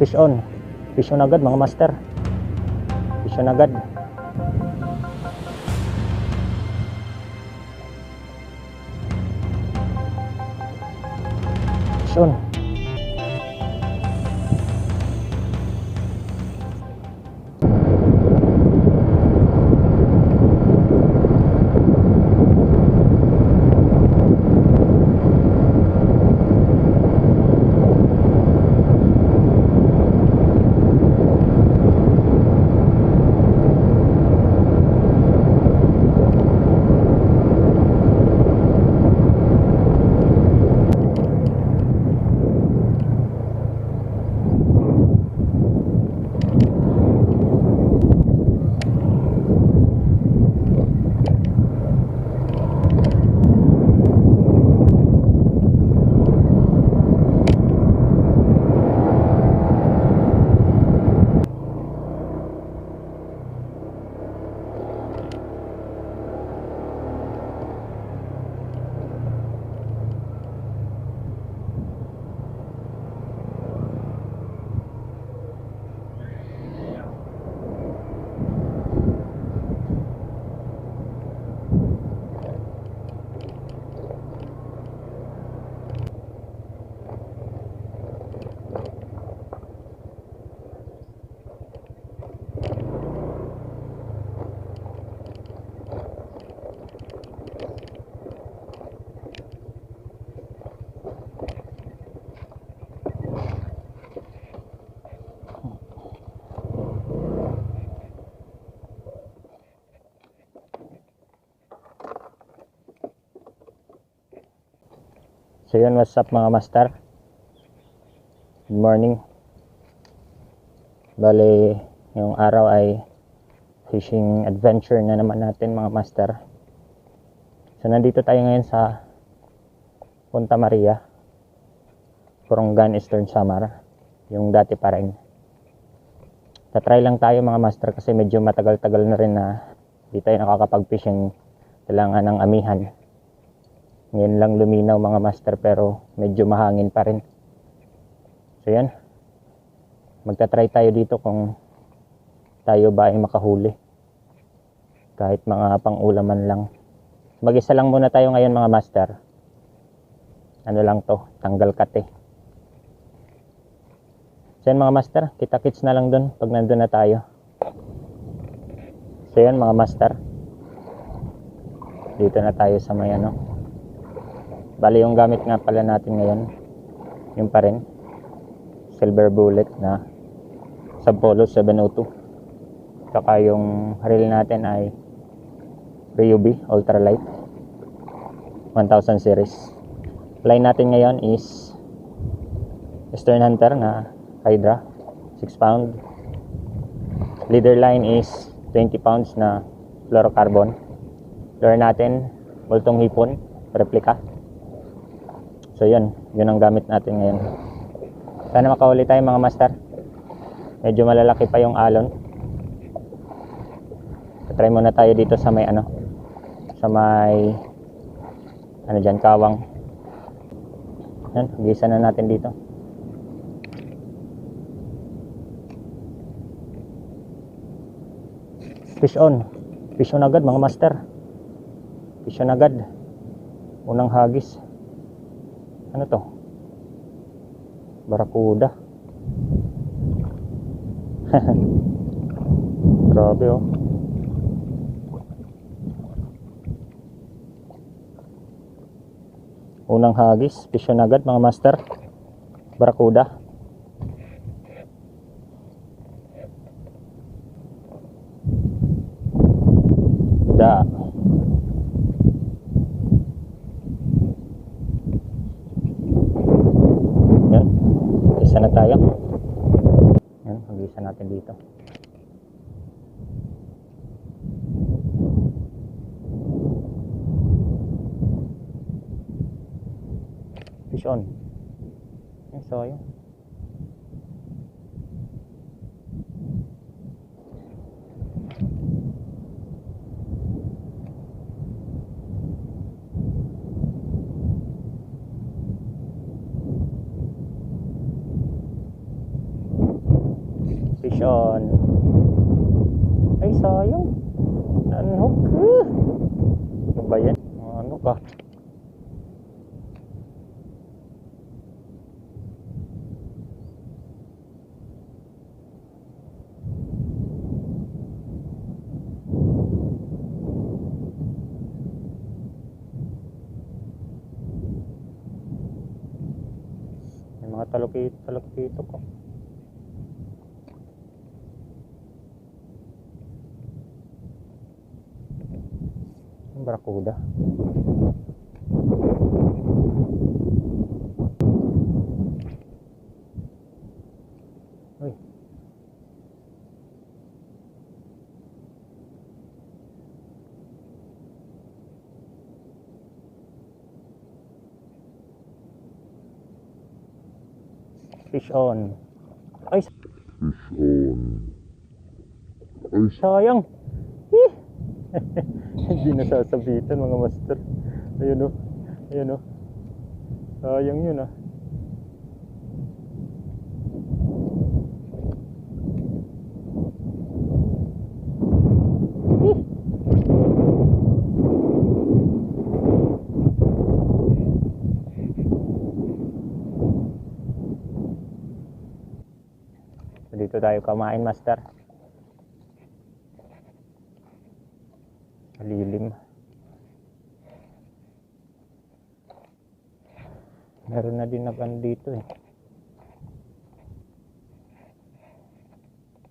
Fish on. Fish on agad mga master. Fish on agad. Fish on. So yun, what's up mga master? Good morning. Bale, yung araw ay fishing adventure na naman natin mga master. So nandito tayo ngayon sa Punta Maria, Corongan Eastern Samar, yung dati pa rin. Tatry lang tayo mga master kasi medyo matagal-tagal na rin na di tayo nakakapag-fishing kailangan ng amihan. Ngayon lang luminaw mga master pero medyo mahangin pa rin. So yan. Magta-try tayo dito kung tayo ba ay makahuli. Kahit mga pang-ulaman lang. Mag-isa lang muna tayo ngayon mga master. Ano lang to, tanggal kate. So yan mga master, kita-kits na lang dun pag nandun na tayo. So yan mga master. Dito na tayo sa may ano, Bali yung gamit nga pala natin ngayon, yung pa rin, silver bullet na Subpolo 702. Saka yung reel natin ay Ryubi Ultralight 1000 series. Line natin ngayon is Eastern Hunter na Hydra 6 pound. Leader line is 20 pounds na fluorocarbon. Lure natin, multong hipon, replica. So yun, yun ang gamit natin ngayon. Sana makahuli tayo mga master. Medyo malalaki pa yung alon. Try muna tayo dito sa may ano, sa may ano dyan, kawang. Yan, gisa na natin dito. Fish on. Fish on agad mga master. Fish on agad. Unang hagis. Ano to? Barakuda. Grabe oh. Unang hagis, pisyon agad mga master. Barakuda. Da. Yan. Isa na tayo. Yan, mag-isa natin dito. Fish on. Yan, so yun. Fish on. Ay, sayang. Nanhook. Ano ba yan? Ano ka? Mga talukito, talukito ko. Barakuda. Uy. Fish on. Ay, fish on. Ay, sayang. Hindi nasasabitan mga master. Ayun o. Ayun o. Sayang yun ah. Dito tayo kumain, master. Lilim. Meron na din nag dito eh.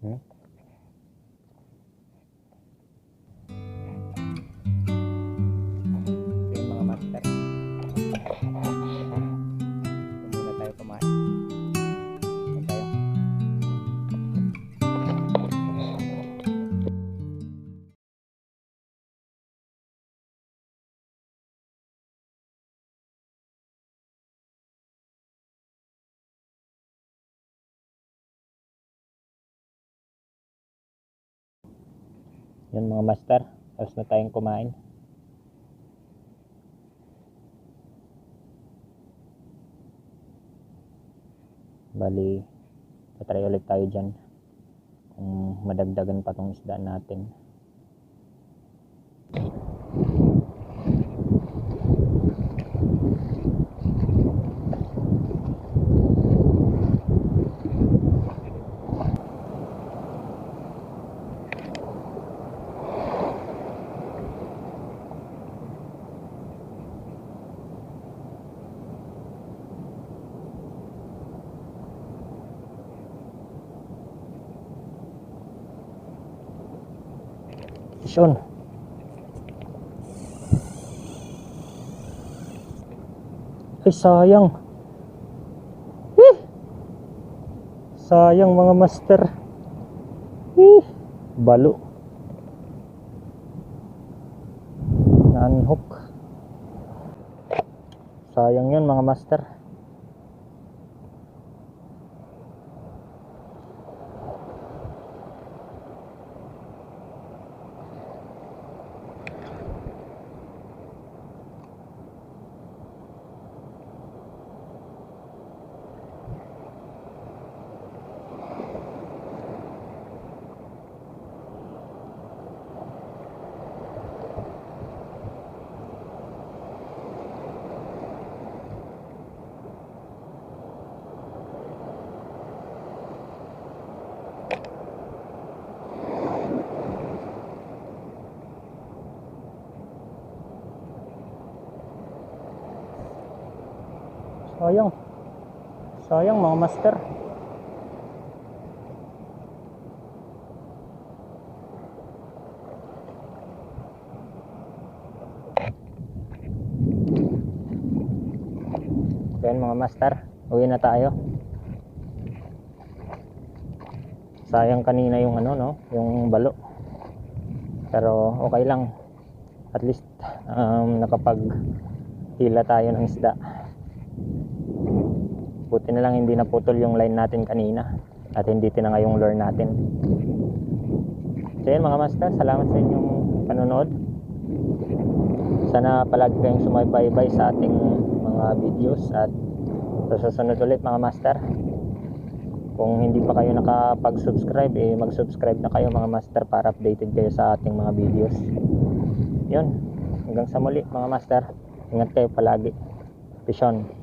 Hmm? Yan mga master. Tapos na tayong kumain. Bali, tatry ulit tayo dyan. Kung madagdagan pa tong isda natin. Fish on. Ay, sayang. Eh! Sayang mga master. Eh! Balo. Na-unhook. Sayang yun mga master. Sayang. Sayang mga master. Yan mga master, uwi na tayo. Sayang kanina yung ano no, yung balo. Pero okay lang. At least um, nakapag hila tayo ng isda. Buti na lang hindi naputol yung line natin kanina at hindi tinanga yung lure natin. So yun mga master, salamat sa inyong panonood. Sana palagi kayong sumaybay-bay sa ating mga videos at sa susunod ulit mga master. Kung hindi pa kayo nakapag-subscribe, eh mag-subscribe na kayo mga master para updated kayo sa ating mga videos. Yun. Hanggang sa muli mga master. Ingat kayo palagi. Peace on.